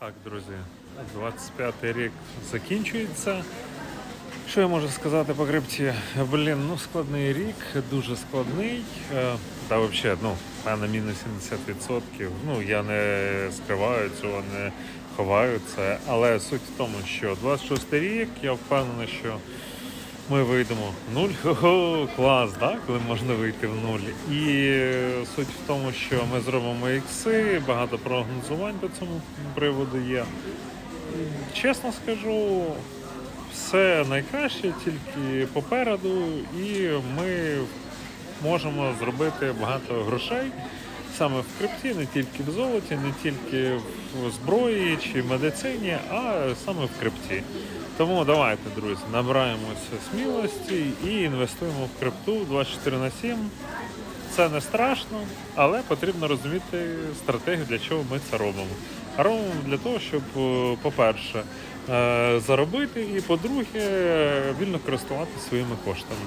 Так, друзі, 25-й рік закінчується. Що я можу сказати по крипті? Блін, ну складний рік, дуже складний. Е, Та взагалі, ну, в мене мінус 70%. Ну, я не скриваю цього, не ховаю це. Але суть в тому, що 26-й рік, я впевнений, що ми вийдемо в нуль. Хо-хо, клас, да? коли можна вийти в нуль. І е, суть в тому, що ми зробимо ікси, багато прогнозувань по цьому приводу є. Чесно скажу, все найкраще тільки попереду, і ми можемо зробити багато грошей саме в крипті, не тільки в золоті, не тільки в зброї чи медицині, а саме в крипті. Тому давайте, друзі, набираємося смілості і інвестуємо в крипту 24 на 7. Це не страшно, але потрібно розуміти стратегію, для чого ми це робимо. А робимо для того, щоб, е, по-перше, е, заробити, і по-друге, вільно користуватися своїми коштами.